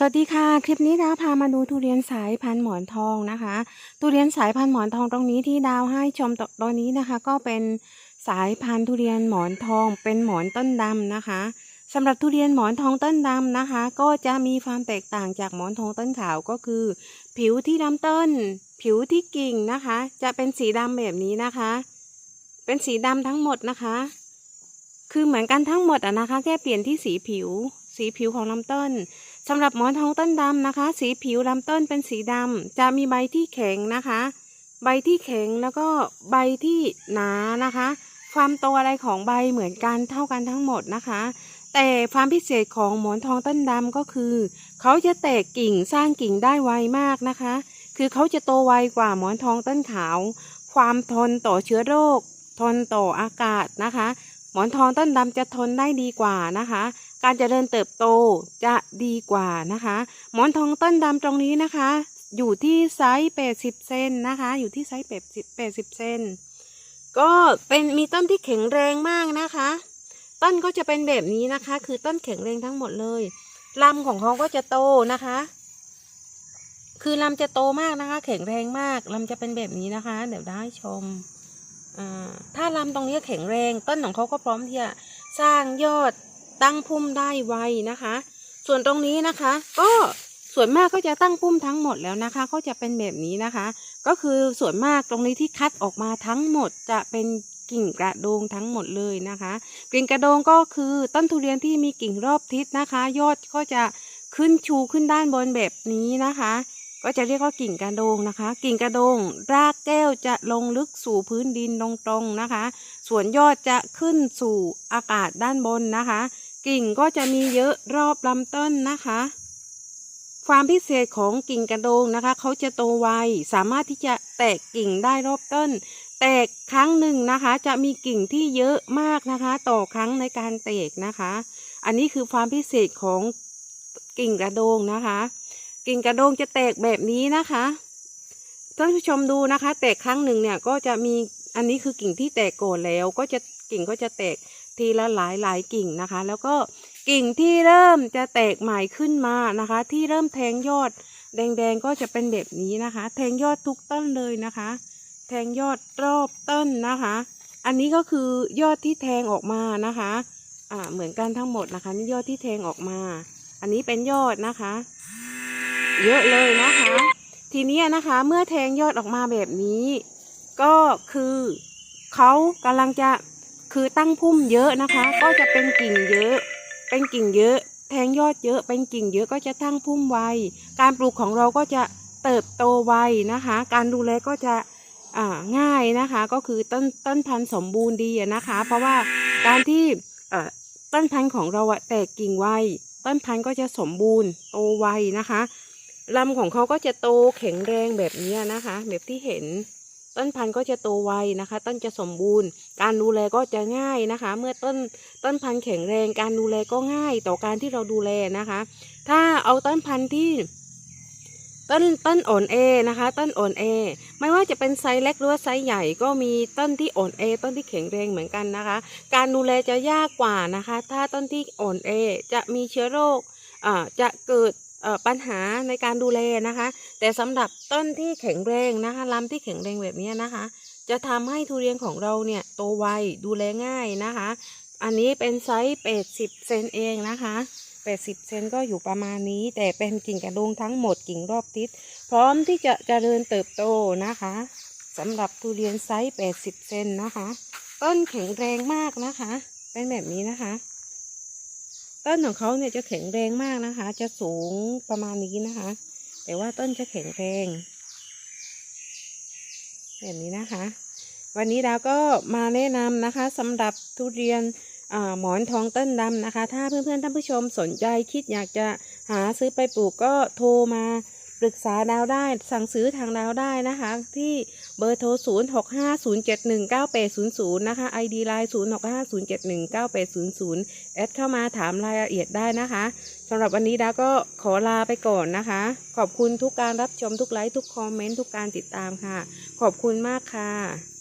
สวัสดีค่ะ คลิปนี้ดาวพามาดูทุเรียนสายพันธุ์หมอนทองนะคะทุเรียนสายพันธุ์หมอนทองตรงนี้ที่ดาวให้ชมตอนนี้นะคะ ก็เป็นสายพันธุ์ทุเรียนหมอนทอง เป็นหมอนต้นดำนะคะสำหรับทุเรียนหมอนทองต้นดำนะคะ ก็จะมีความแตกต่างจากหมอนทองต้นขาวก็คือ ผิวที่ลำต้น ผิวที่กิ่งนะคะ จะเป็นสีดำแบบนี้นะคะ เป็นสีดำทั้งหมดนะคะ คือเหมือนกันทั้งหมดอะนะคะ แค่เปลี่ยนที่สีผิว สีผิวของลำต้น สำหรับหมอนทองต้นดำนะคะ สีผิวลำต้นเป็นสีดำจะมีใบที่แข็งนะคะ ใบที่แข็งแล้วก็ใบที่หนานะคะ ความโตอะไรของใบเหมือนกันเท่ากันทั้งหมดนะคะ แต่ความพิเศษของหมอนทองต้นดำก็คือ เขาจะแตกกิ่งสร้างกิ่งได้ไวมากนะคะ คือเขาจะโตไวกว่าหมอนทองต้นขาว ความทนต่อเชื้อโรค ทนต่ออากาศนะคะ มอนทองต้นดำจะทนได้ดีกว่านะคะ การจเจริญเติบโตจะดีกว่านะคะ หมอนทองต้นดำตรงนี้นะคะ อยู่ที่ไซส์80เซนนะคะ อยู่ที่ไซส์80 80เซนก็เป็นมีต้นที่แข็งแรงมากนะคะ ต้นก็จะเป็นแบบนี้นะคะ คือต้นแข็งแรงทั้งหมดเลยลำของเขาก็จะโตนะคะ คือลำจะโตมากนะคะ แข็งแรงมากลำจะเป็นแบบนี้นะคะ เดี๋ยวได้ชม ถ้าลำตรงนี้แข็งแรง ต้นของเขาก็พร้อมที่จะสร้างยอดตั้งพุ่มได้ไวนะคะ ส่วนตรงนี้นะคะ ก็ส่วนมากก็จะตั้งพุ่มทั้งหมดแล้วนะคะ ก็จะเป็นแบบนี้นะคะ ก็คือส่วนมากตรงนี้ที่คัดออกมาทั้งหมดจะเป็นกิ่งกระโดงทั้งหมดเลยนะคะ กิ่งกระโดงก็คือต้นทุเรียนที่มีกิ่งรอบทิศนะคะ ยอดก็จะขึ้นชูขึ้นด้านบนแบบนี้นะคะ ก็จะเรียกว่ากิ่งกระโดงนะคะ กิ่งกระโดง รากแก้วจะลงลึกสู่พื้นดินตรงๆนะคะ ส่วนยอดจะขึ้นสู่อากาศด้านบนนะคะ กิ่งก็จะมีเยอะรอบลำต้นนะคะ ความพิเศษของกิ่งกระโดงนะคะเขาจะโตไวสามารถที่จะแตกกิ่งได้รอบต้น แตกครั้งหนึ่งนะคะ จะมีกิ่งที่เยอะมากนะคะ ต่อครั้งในการแตกนะคะ อันนี้คือความพิเศษของกิ่งกระโดงนะคะ กิ่งกระโดงจะแตกแบบนี้นะคะท่านผู้ชมดูนะคะ แตกครั้งหนึ่งเนี่ยก็จะมีอันนี้คือกิ่งที่แตกก่อนแล้ว ก็จะกิ่งก็จะแตกทีละหลายหลายกิ่งนะคะ แล้วก็กิ่งที่เริ่มจะแตกใหม่ขึ้นมานะคะ ที่เริ่มแทงยอด แดงๆก็จะเป็นแบบนี้นะคะ แทงยอดทุกต้นเลยนะคะ แทงยอดรอบต้นนะคะ อันนี้ก็คือยอดที่แทงออกมานะคะอ่าเหมือนกันทั้งหมดนะคะ นี่ยอดที่แทงออกมา อันนี้เป็นยอดนะคะ เยอะเลยนะคะ ทีนี้นะคะเมื่อแทงยอดออกมาแบบนี้ ก็คือเขากำลังจะคือตั้งพุ่มเยอะนะคะ ก็จะเป็นกิ่งเยอะ เป็นกิ่งเยอะ แทงยอดเยอะเป็นกิ่งเยอะก็จะตั้งพุ่มไวการปลูกของเราก็จะเติบโตไวนะคะ การดูแลก็จะง่ายนะคะก็คือต้นต้นพันธุ์สมบูรณ์ดีนะคะ เพราะว่าการที่ต้นพันธุ์ของเราแตกกิ่งไวต้นพันธุ์ก็จะสมบูรณ์โตไวนะคะ ลำของเขาก็จะโตแข็งแรงแบบนี้นะคะ แบบที่เห็นต้นพันธุ์ก็จะโตไวนะคะ ต้นจะสมบูรณ์ การดูแลก็จะง่ายนะคะ เมื่อต้นต้นพันธุ์แข็งแรง การดูแลก็ง่ายต่อการที่เราดูแลนะคะ ถ้าเอาต้นพันธุ์ที่ต้นต้นอ่อนเอนะคะ ต้นอ่อนเอไม่ว่าจะเป็นไซส์เล็กหรือว่าไซส์ใหญ่ก็มีต้นที่อ่อนเอต้นที่แข็งแรงเหมือนกันนะคะ การดูแลจะยากกว่านะคะ ถ้าต้นที่อ่อนเอจะมีเชื้อโรคอ่าจะเกิด ปัญหาในการดูแลนะคะ แต่สำหรับต้นที่แข็งแรงนะคะลำที่แข็งแรงแบบนี้นะคะ จะทำให้ทุเรียนของเราเนี่ยโตไวดูแลง่ายนะคะ อันนี้เป็นไซส์80เซนเองนะคะ80เซนก็อยู่ประมาณนี้ แต่เป็นกิ่งกระโดงทั้งหมดกิ่งรอบทิศ พร้อมที่จะเจริญเติบโตนะคะสำหรับทุเรียนไซส์80เซนนะคะ ต้นแข็งแรงมากนะคะ เป็นแบบนี้นะคะ ต้นของเขาเนี่ยจะแข็งแรงมากนะคะ จะสูงประมาณนี้นะคะ แต่ว่าต้นจะแข็งแรงแบบนี้นะคะ วันนี้ดาวก็มาแนะนำนะคะสำหรับทุเรียนหมอนทองต้นดำนะคะ ถ้าเพื่อนๆท่านผู้ชมสนใจคิดอยากจะหาซื้อไปปลูกก็โทรมา ปรึกษาดาวได้สั่งซื้อทางดาวได้นะคะ ที่เบอร์โทร 0 6 5 0 7 1 9 8 0 0 นะคะ ID ไลน์0 6 5 0 7 1 9 8 0 0 แอดเข้ามาถามรายละเอียดได้นะคะสำหรับวันนี้ดาวก็ขอลาไปก่อนนะคะ ขอบคุณทุกการรับชมทุกไลค์ทุกคอมเมนต์ทุกการติดตามค่ะ ขอบคุณมากค่ะ